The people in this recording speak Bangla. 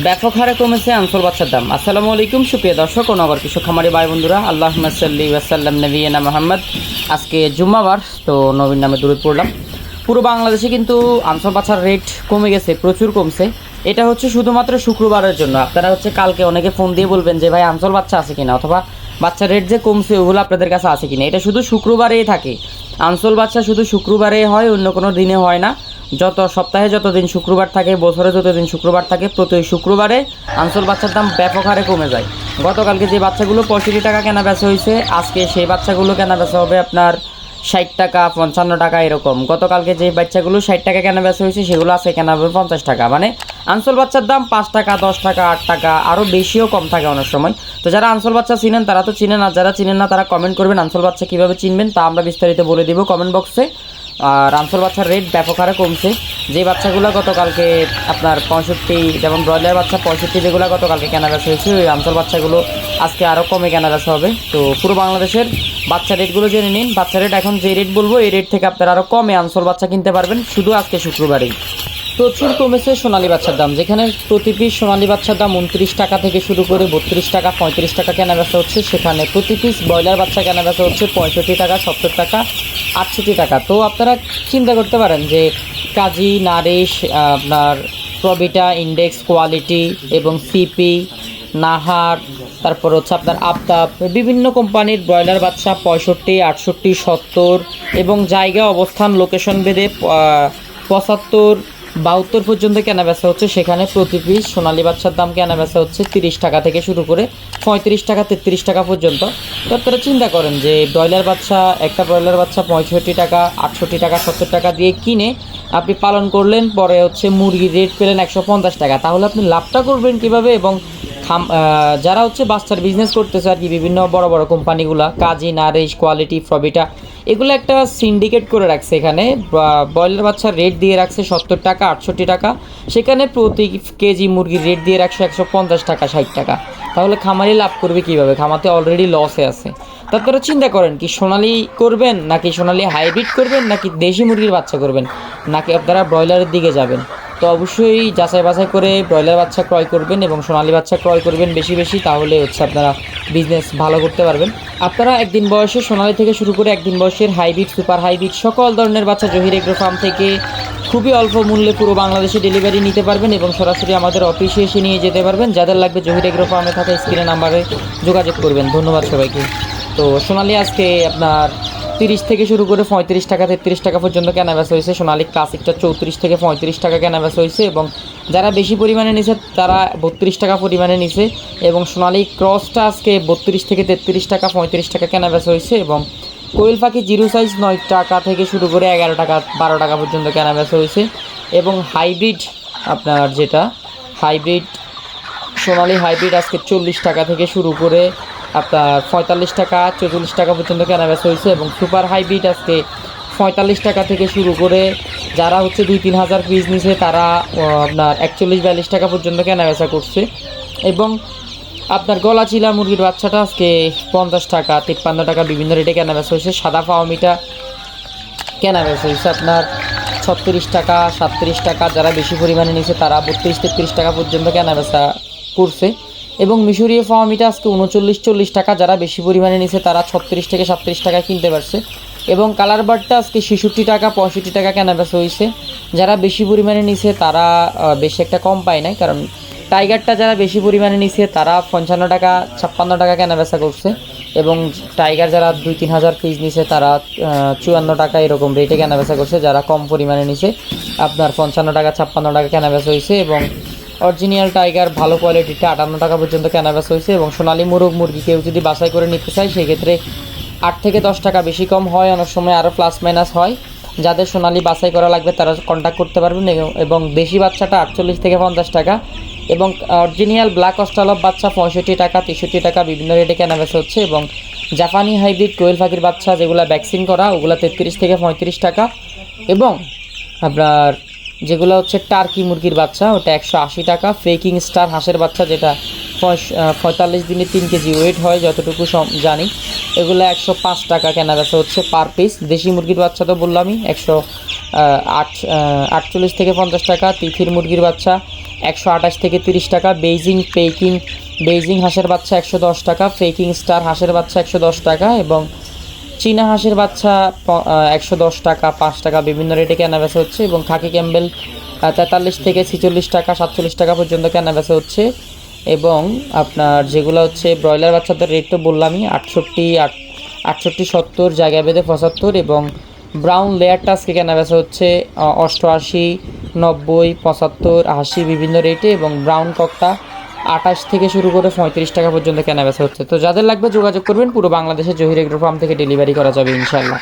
ব্যাপক হারে কমেছে আনসর বাচ্চার দাম। আসসালামু আলাইকুম, সুপ্রিয় দর্শক ও নগর কৃষক, খামারি ভাই বন্ধুরা। আল্লাহ সাল্লি ওয়াসাল্লাম নবীনা মোহাম্মদ। আজকে জুম্মাবার, তো নবীন নামে দূরে পড়লাম। পুরো বাংলাদেশে কিন্তু আনসর বাচ্চার রেট কমে গেছে, প্রচুর কমছে। এটা হচ্ছে শুধুমাত্র শুক্রবারের জন্য। আপনারা হচ্ছে কালকে অনেকে ফোন দিয়ে বলবেন যে, ভাই, আনসর বাচ্চা আছে কিনা? অথবা, বাচ্চার রেট যে কমছে, ওগুলো আপনাদের কাছে আছে কিনা? এটা শুধু শুক্রবারেই থাকে। আনসোল বাচ্চা শুধু শুক্রবারে হয়, অন্য কোনো দিনে হয় না। যত সপ্তাহে যতদিন শুক্রবার থাকে, বছরে যতদিন শুক্রবার থাকে প্রতি শুক্রবারে আনসল বাচ্চার দাম ব্যাপক হারে কমে যায়। গতকালকে যে বাচ্চাগুলো পঁয়ষট্টি টাকা কেনা বেচা হয়েছে, আজকে সেই বাচ্চাগুলো কেনা বেচা হবে আপনার ষাট টাকা, পঞ্চান্ন টাকা এরকম। গতকালকে যে বাচ্চাগুলো ষাট টাকা কেনা বেচা হয়েছে, সেগুলো আছে কেনা হবে পঞ্চাশ টাকা। মানে আনসল বাচ্চার দাম পাঁচ টাকা, দশ টাকা, আট টাকা আরও বেশিও কম থাকে অনেক সময়। তো যারা আনসল বাচ্চা চিনেন, তারা তো চিনেন, আর যারা চিনেন না, তারা কমেন্ট করবেন আনসল বাচ্চা কীভাবে চিনবেন, তা আমরা বিস্তারিত বলে দিব কমেন্ট বক্সে আনসল বাচ্চার রেট ব্যাপক হারে কমছে। যে বাচ্চাগুলো গতকালকে আপনার পঁয়ষট্টি, যেমন ব্রয়লার বাচ্চা পঁয়ষট্টি, যেগুলো গতকালকে কেনাবেচা হয়েছে, ওই রামসোর বাচ্চাগুলো আজকে আরও কমে কেনাবেচা হবে। তো পুরো বাংলাদেশের বাচ্চা রেটগুলো জেনে নিন। বাচ্চা রেট এখন যে রেট বলব, এই রেট থেকে আপনারা আরও কমে আনসোর বাচ্চা কিনতে পারবেন। শুধু আজকে শুক্রবারেই। প্রচুর কমেছে সোনালী বাচ্চার দাম। যেখানে প্রতি পিস সোনালী বাচ্চার দাম উনত্রিশ টাকা থেকে শুরু করে বত্রিশ টাকা, পঁয়ত্রিশ টাকা কেনা বেচা হচ্ছে। সেখানে প্রতি পিস ব্রয়লার বাচ্চা কেনা বেচা হচ্ছে পঁয়ষট্টি টাকা, সত্তর টাকা, আটষট্টি টাকা। তো আপনারা চিন্তা করতে পারেন যে কাজী নারিশ, আপনার প্রবিটা ইন্ডেক্স কোয়ালিটি এবং সিপি নাহার, তারপর হচ্ছে আপনার আফতাব, বিভিন্ন কোম্পানির ব্রয়লার বাচ্চা পঁয়ষট্টি, আটষট্টি, সত্তর এবং জায়গা, অবস্থান লোকেশন ভেদে পঁচাত্তর বাহাত্তর পর্যন্ত কেনা বেচা হচ্ছে সেখানে প্রতি পিস সোনালী বাচ্চার দাম কেনা বেচা হচ্ছে তিরিশ টাকা থেকে শুরু করে পঁয়ত্রিশ টাকা, তেত্রিশ টাকা পর্যন্ত। তো আপনারা চিন্তা করেন যে ব্রয়লার বাচ্চা একটা ব্রয়লার বাচ্চা পঁয়ষট্টি টাকা, আটষট্টি টাকা, সত্তর টাকা দিয়ে কিনে আপনি পালন করলেন, পরে হচ্ছে মুরগির রেট পেলেন একশো পঞ্চাশ টাকা। তাহলে আপনি লাভটা করবেন কীভাবে? এবং খাম যারা হচ্ছে বাচ্চার বিজনেস করতেছে আর কি, বিভিন্ন বড় বড় কোম্পানিগুলা, কাজী নারিশ, কোয়ালিটি, ফ্রবিটা এগুলো একটা সিন্ডিকেট করে রাখছে এখানে। ব্রয়লার বাচ্চার রেট দিয়ে রাখছে সত্তর টাকা, আটষট্টি টাকা। সেখানে প্রতি কেজি মুরগির রেট দিয়ে রাখছে একশো পঞ্চাশ টাকা, ষাট টাকা। তাহলে খামারি লাভ করবে কীভাবে? খামাতে অলরেডি লসে আছে। তা আপনারা চিন্তা করেন, কি সোনালি করবেন, নাকি সোনালি হাইব্রিড করবেন, নাকি দেশি মুরগির বাচ্চা করবেন? নাকি আপনারা ব্রয়লারের দিকে যাবেন? তো অবশ্যই যাচাই বাছাই করে ব্রয়লার বাচ্চা ক্রয় করবেন এবং সোনালী বাচ্চা ক্রয় করবেন বেশি বেশি, তাহলে হচ্ছে আপনারা বিজনেস ভালো করতে পারবেন। আপনারা একদিন বয়সে সোনালি থেকে শুরু করে একদিন বয়সের হাইব্রিড, সুপার হাইব্রিড, সকল ধরনের বাচ্চা জহির এগ্রো ফার্ম থেকে খুবই অল্প মূল্যে পুরো বাংলাদেশে ডেলিভারি নিতে পারবেন এবং সরাসরি আমাদের অফিসে এসে নিয়ে যেতে পারবেন। যাদের লাগবে জহির এগ্রো ফার্মে থাকা স্ক্রিনে নাম্বারে যোগাযোগ করবেন। ধন্যবাদ সবাইকে। তো সোনালি আজকে আপনার তিরিশ থেকে শুরু করে পঁয়ত্রিশ টাকা, তেত্রিশ টাকা পর্যন্ত কেনা বেচা হয়েছে। সোনালী ক্লাসিকটা চৌত্রিশ থেকে পঁয়ত্রিশ টাকা কেনা বেচা হয়েছে এবং যারা বেশি পরিমাণে নিছে, তারা বত্রিশ টাকা পরিমাণে নিছে এবং সোনালী ক্রসটা আজকে বত্রিশ থেকে তেত্রিশ টাকা, পঁয়ত্রিশ টাকা কেনা বেচা হয়েছে এবং কোয়েল পাখি জিরো সাইজ নয় টাকা থেকে শুরু করে এগারো টাকা, বারো টাকা পর্যন্ত কেনা বেচা হয়েছে এবং হাইব্রিড আপনার যেটা, হাইব্রিড, সোনালী হাইব্রিড আজকে চল্লিশ টাকা থেকে শুরু করে আপনার পঁয়তাল্লিশ টাকা, চৌচল্লিশ টাকা পর্যন্ত কেনাবেচা হয়েছে এবং সুপার হাইব্রিড আজকে পঁয়তাল্লিশ টাকা থেকে শুরু করে যারা হচ্ছে দুই, তিন হাজার পিস নিছে, তারা আপনার একচল্লিশ, বিয়াল্লিশ টাকা পর্যন্ত কেনাবেচা করছে। এবং আপনার গলা চিলা মুরগির বাচ্চাটা আজকে পঞ্চাশ টাকা, তিপ্পান্ন টাকা বিভিন্ন রেটে কেনাবেচা হয়েছে। সাদা ফাওয়ামিটা কেনা বেচা হয়েছে। আপনার ছত্রিশ টাকা, সাতত্রিশ টাকা, যারা বেশি পরিমাণে নিছে, তারা বত্রিশ, তেত্রিশ টাকা পর্যন্ত কেনা বেচা করছে। এবং মিশরীয় ফার্মিটা আজকে উনচল্লিশ, চল্লিশ টাকা, যারা বেশি পরিমাণে নিছে তারা ছত্রিশ থেকে সাতত্রিশ টাকা কিনতে পারছে। এবং কালার বার্ডটা আজকে ছেষট্টি টাকা, পঁয়ষট্টি টাকা কেনা বেচা হয়েছে যারা বেশি পরিমাণে নিছে তারা বেশি একটা কম পায় নাই, কারণ টাইগারটা যারা বেশি পরিমাণে নিছে তারা পঞ্চান্ন টাকা, ছাপ্পান্ন টাকা কেনা বেচা করছে। এবং টাইগার যারা দুই, তিন হাজার পিস নিছে তারা চুয়ান্ন টাকা এরকম রেটে কেনা বেচা করছে। যারা কম পরিমাণে নিছে, আপনার পঞ্চান্ন টাকা, ছাপ্পান্ন টাকা কেনা বেচা হয়েছে এবং অরিজিনাল টাইগার ভালো কোয়ালিটিটা আটান্ন টাকা পর্যন্ত কেনা বেচা হয়েছে এবং সোনালী মুরগ মুরগি কেউ যদি বাছাই করে নিতে চায়, সেক্ষেত্রে আট থেকে দশ টাকা বেশি কম হয়। অনেক সময় আরও প্লাস মাইনাস হয়। যাদের সোনালি বাছাই করা লাগবে, তারা কন্ট্যাক্ট করতে পারবেন এবং- দেশি বাচ্চাটা আটচল্লিশ থেকে পঞ্চাশ টাকা। এবং অরিজিনাল ব্ল্যাক অস্টালব বাচ্চা পঁয়ষট্টি টাকা, তেষট্টি টাকা, বিভিন্ন রেটে কেনা বেচা হচ্ছে এবং জাপানি হাইব্রিড কোয়েল পাখির বাচ্চা যেগুলো ভ্যাকসিন করা, ওগুলো তেত্রিশ থেকে পঁয়ত্রিশ টাকা। এবং আপনার যেগুলো হচ্ছে টার্কি মুরগির বাচ্চা, ওটা একশো আশি টাকা। ফেকিং স্টার হাঁসের বাচ্চা যেটা পঁয়তাল্লিশ দিনে তিন কেজি ওয়েট হয়, যতটুকু জানি। এগুলো একশো পাঁচ টাকা কেনা বেচা হচ্ছে পার পিস দেশি মুরগির বাচ্চা তো বললামই, একশো আট আটচল্লিশ থেকে পঞ্চাশ টাকা। তিথির মুরগির বাচ্চা একশো আঠাশ থেকে তিরিশ টাকা। বেইজিং পেকিং বেইজিং হাঁসের বাচ্চা একশো দশ টাকা। পেকিং স্টার হাঁসের বাচ্চা একশো দশ টাকা এবং চীনা হাঁসের বাচ্চা একশো দশ টাকা, পাঁচ টাকা, বিভিন্ন রেটে কেনা বেচা হচ্ছে এবং খাকি ক্যাম্বেল তেতাল্লিশ থেকে ছিচল্লিশ টাকা, সাতচল্লিশ টাকা পর্যন্ত কেনা বেচা হচ্ছে এবং আপনার যেগুলো হচ্ছে ব্রয়লার বাচ্চাদের রেট তো বললামই, আটষট্টি, আট আটষট্টি সত্তর, জায়গা বেঁধে পঁচাত্তর এবং ব্রাউন লেয়ারটা আজকে কেনা বেচা হচ্ছে অষ্টআশি, নব্বই, পঁচাত্তর, আশি বিভিন্ন রেটে এবং ব্রাউন ককটা আঠাশ থেকে শুরু করে পঁয়ত্রিশ টাকা পর্যন্ত কেনা বেচা হচ্ছে। তো যাদের লাগবে যোগাযোগ করবেন, পুরো বাংলাদেশের জহির এগ্রো ফার্ম থেকে ডেলিভারি করা যাবে ইনশাল্লাহ